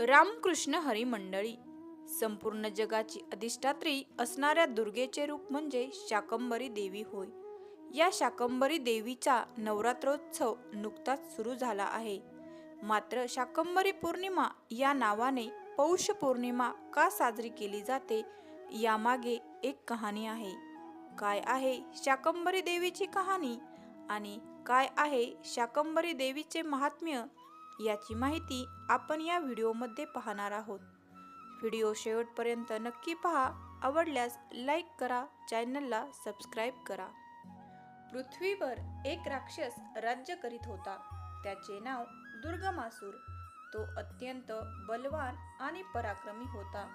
रामकृष्ण हरी मंडळी संपूर्ण जगाची अधिष्ठात्री असणाऱ्या दुर्गेचे रूप म्हणजे शाकंबरी देवी होय. या शाकंबरी देवीचा नवरात्रोत्सव नुकताच सुरू झाला आहे. मात्र शाकंबरी पौर्णिमा या नावाने पौष पौर्णिमा का साजरी केली जाते यामागे एक कहाणी आहे. काय आहे शाकंबरी देवीची कहाणी? आणि काय आहे शाकंबरी देवीचे महात्म्य? याची माहिती आपण या व्हिडिओमध्ये पाहणार आहोत. व्हिडिओ शेवटपर्यंत नक्की पहा. आवडल्यास लाईक करा चॅनलला सबस्क्राईब करा. पृथ्वीवर एक राक्षस राज्य करीत होता. त्याचे नाव दुर्गमासूर. तो अत्यंत बलवान आणि पराक्रमी होता.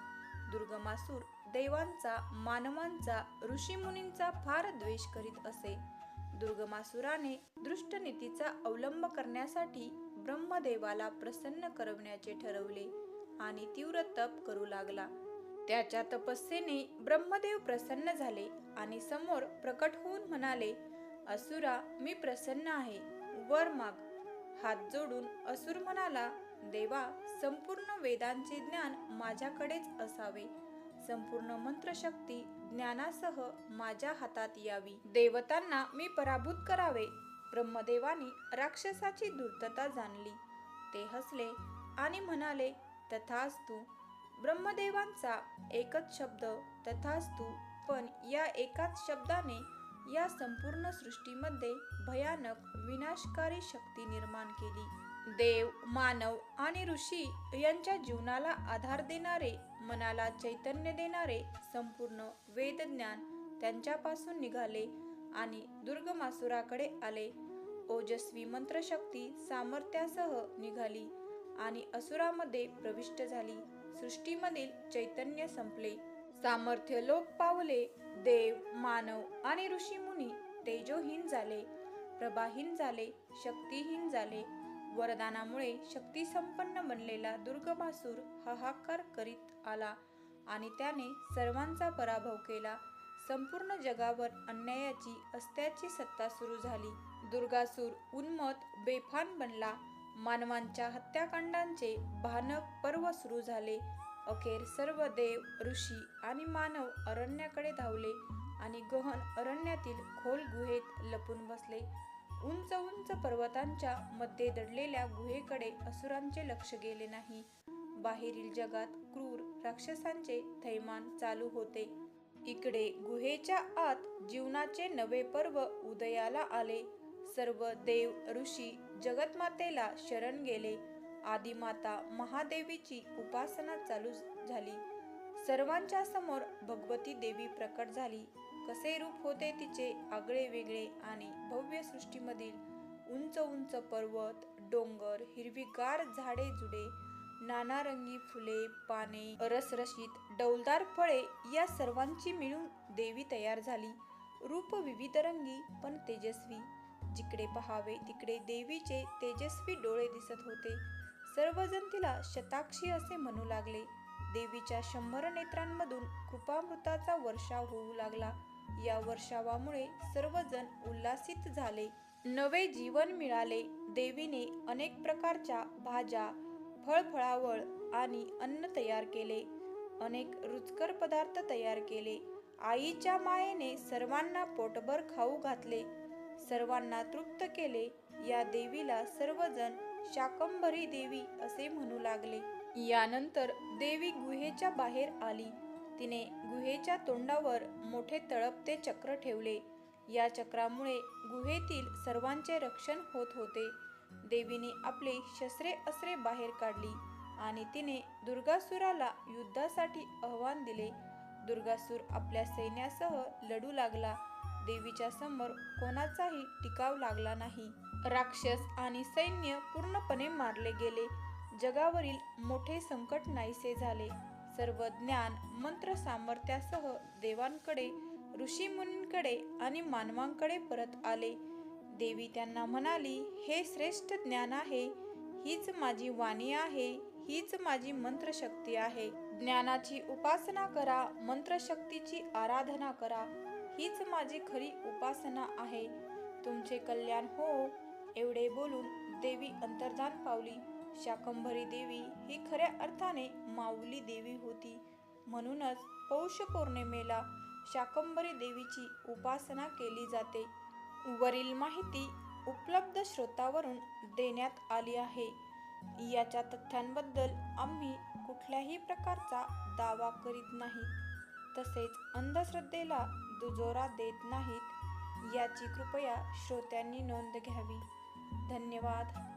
दुर्गमासूर देवांचा मानवांचा ऋषीमुनींचा फार द्वेष करीत असे. दुर्गमासुराने दृष्ट नीतीचा अवलंब करण्यासाठी ब्रह्मदेवाला प्रसन्न करवण्याचे ठरवले आणि तीव्र तप करू लागला. त्याच्या तपस्येने ब्रह्मदेव प्रसन्न झाले आणि समोर प्रकट होऊन म्हणाले असुरा मी प्रसन्न आहे. वर माग. हात जोडून असुर म्हणाला देवा संपूर्ण वेदांचे ज्ञान माझ्याकडेच असावे. संपूर्ण मंत्रशक्ती ज्ञानासह माझ्या हातात यावी. देवतांना मी पराभूत करावे. ब्रह्मदेवानी राक्षसाची दुर्तता जाणली. ते हसले आणि म्हणाले तथास्तु ब्रह्मदेवांचा एकच शब्द तथास्तु पण या एकाच शब्दाने या संपूर्ण सृष्टीमध्ये भयानक विनाशकारी शक्ती निर्माण केली. देव मानव आणि ऋषी यांच्या जीवनाला आधार देणारे मनाला चैतन्य देणारे संपूर्ण वेदज्ञान त्यांच्यापासून निघाले आणि दुर्गमासुराकडे आले. ओजस्वी मंत्रशक्ती सामर्थ्यासह निघाली आणि असुरामध्ये प्रविष्ट झाली. सृष्टीमधील चैतन्य संपले. सामर्थ्य लोक पावले. देव मानव आणि ऋषीमुनी तेजोहीन झाले. प्रभाहीन झाले. शक्तिहीन झाले. वरदानामुळे शक्तिसंपन्न बनलेला दुर्गमासूर हाहाकार करीत आला आणि त्याने सर्वांचा पराभव केला. संपूर्ण जगावर अन्यायाची अस्त्याची सत्ता सुरू झाली. दुर्गासूर उन्मत बेफान बनला. मानवांच्या हत्याकांडांचे भानक पर्व सुरू झाले. अखेर सर्व देव ऋषी आणि मानव अरण्याकडे धावले आणि गहन अरण्यातील खोल गुहेत लपून बसले. उंच उंच पर्वतांच्या मध्ये दडलेल्या गुहेकडे असुरांचे लक्ष गेले नाही. बाहेरील जगात क्रूर राक्षसांचे थैमान चालू होते. इकडे गुहेच्या आत जीवनाचे नवे पर्व उदयाला आले. सर्व देव ऋषी जगतमातेला शरण गेले. आदिमाता महादेवीची उपासना चालू झाली. सर्वांच्या समोर भगवती देवी प्रकट झाली. कसे रूप होते तिचे आगळे वेगळे आणि भव्य सृष्टीमधील उंच उंच पर्वत डोंगर हिरवीगार झाडे जुडे नानारंगी फुले पाने रसरशीत डौलदार फळे या सर्वांची मिळून देवी तयार झाली. रूप विविधरंगी पण तेजस्वी. जिकडे पहावे तिकडे देवीचे तेजस्वी डोळे दिसत होते. सर्वजण तिला शताक्षी असे म्हणू लागले. देवीच्या शंभर नेत्रांमधून कृपामृताचा वर्षाव होऊ लागला. या वर्षावामुळे सर्वजण उल्हासित झाले. नवे जीवन मिळाले. देवीने अनेक प्रकारच्या भाज्या फळफळावळ आणि अन्न तयार केले. अनेक रुचकर पदार्थ तयार केले. आईच्या मायेने सर्वांना पोटभर खाऊ घातले. सर्वांना तृप्त केले. या देवीला सर्वजण शाकंभरी देवी असे म्हणू लागले. यानंतर देवी गुहेच्या बाहेर आली. तिने गुहेच्या तोंडावर मोठे तळपते चक्र ठेवले. या चक्रामुळे गुहेतील सर्वांचे रक्षण होत होते. देवीने आपली शस्त्रे अस्त्रे बाहेर काढली आणि तिने दुर्गासुराला युद्धासाठी आव्हान दिले. दुर्गासूर आपल्या सैन्यासह लढू लागला. देवीच्या समोर कोणाचाही टिकाव लागला नाही. राक्षस आणि सैन्य पूर्णपणे मारले गेले. जगावरील मोठे संकट नाहीसे झाले. सर्व ज्ञान मंत्र सामर्थ्यासह देवांकडे ऋषीमुनींकडे आणि मानवांकडे परत आले. देवी त्यांना म्हणाली हे श्रेष्ठ ज्ञान आहे. हीच माझी वाणी आहे. हीच माझी मंत्रशक्ती आहे. ज्ञानाची उपासना करा मंत्रशक्तीची आराधना करा. हीच माझी खरी उपासना आहे. तुमचे कल्याण हो. एवढे बोलून देवी अंतर्धान पावली. शाकंभरी देवी ही खऱ्या अर्थाने माऊली देवी होती. म्हणूनच पौष पौर्णिमेला शाकंभरी देवीची उपासना केली जाते. वरील माहिती उपलब्ध स्रोतावरून देण्यात आली आहे. याच्या तथ्यांबद्दल आम्ही कुठल्याही प्रकारचा दावा करीत नाही. तसेच अंधश्रद्धेला दुजोरा देत नाहीत. याची कृपया श्रोत्यांनी नोंद घ्यावी. धन्यवाद.